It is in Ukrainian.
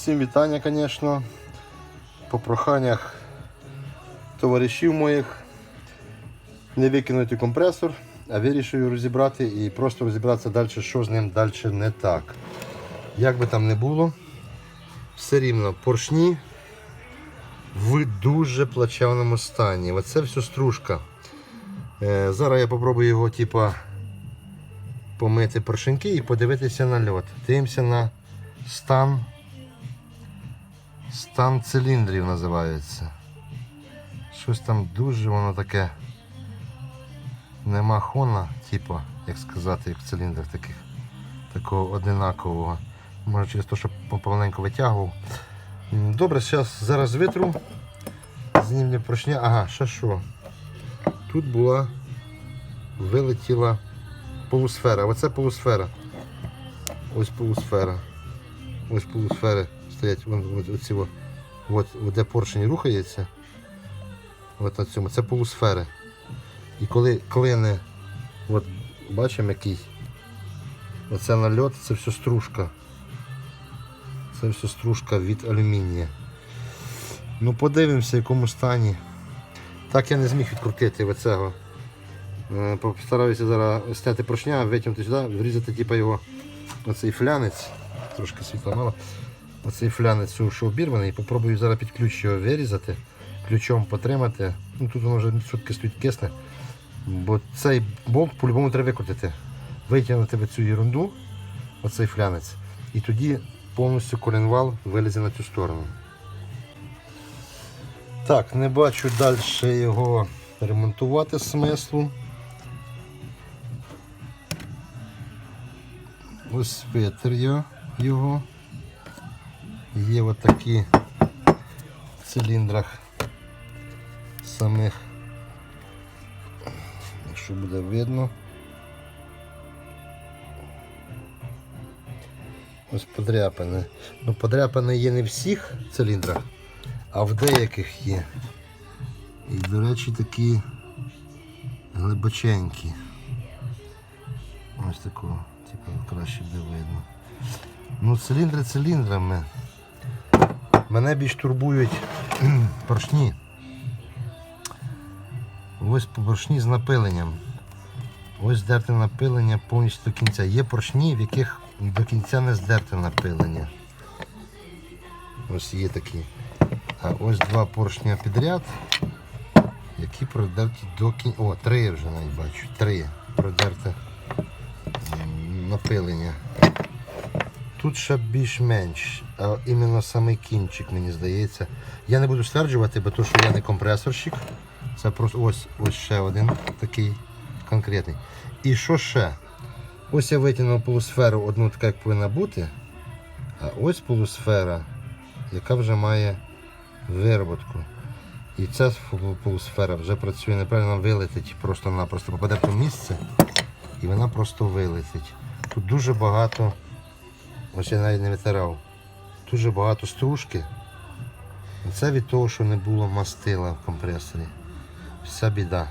Всім вітання, звісно. По проханнях товаришів моїх не викинути компресор, а вирішив розібрати і просто розібратися далі, що з ним далі не так. Як би там не було, все рівно поршні в дуже плачевному стані. Оце все стружка. Е, зараз я попробую його типа, помити поршеньки і подивитися на льот. Дивимося на стан. Стан циліндрів називається. Щось там дуже воно таке. Нема хона, типу, як сказати, як в циліндрах таких, такого одинакового. Може через те, що повненько витягував. Добре, зараз, зараз витру. Знімлю поршня. Ага, ще що? Тут була вилетіла полусфера. Оце полусфера. Ось полусфера. Ось полусфери стоять. Вон, оці, от, де поршень рухається. От на цьому. Це полусфери. І коли клине, от бачимо який. Оце нальот, це все стружка. Це все стружка від алюмінія. Ну подивимося, в якому стані. Так я не зміг відкрутити оцього. Е, Постараюся зараз зняти поршня, витягнути сюди, врізати типу, його оцей флянець. Трошки світла мало. Оцей флянець, що- обірваний, попробую зараз під ключ його вирізати, ключом потримати. Ну, тут воно вже сутки стоїть кисне. Бо цей болт по-любому треба викрутити. Витягнути в цю ерунду, оцей флянець, і тоді повністю коленвал вилізе на цю сторону. Так, не бачу далі його ремонтувати смислу. Ось витер я його. Є отакі в циліндрах самих, якщо буде видно. Ось подряпини. Ну, подряпини є не в всіх циліндрах, а в деяких є. І, до речі, такі глибоченькі. Ось такого, типу, краще буде видно. Ну, циліндри циліндрами. Мене більш турбують поршні. Ось поршні з напиленням. Ось здерте напилення повністю до кінця. Є поршні, в яких до кінця не здерте напилення. Ось є такі. А ось два поршня підряд, які продерті до кінця. О, три вже навіть бачу. Три продерте напилення. Тут ще більш-менш, іменно самий кінчик, мені здається. Я не буду стверджувати, бо то, що я не компресорщик. Це просто ось, ось ще один такий конкретний. І що ще? Ось я витягнув полусферу одну така, як повинна бути. А ось полусфера, яка вже має вироботку. І ця полусфера вже працює неправильно, вилетить просто-напросто, попаде то місце і вона просто вилетить. Тут дуже багато, ось я навіть не витирав, дуже багато стружки. Це від того, що не було мастила в компресорі. Вся біда.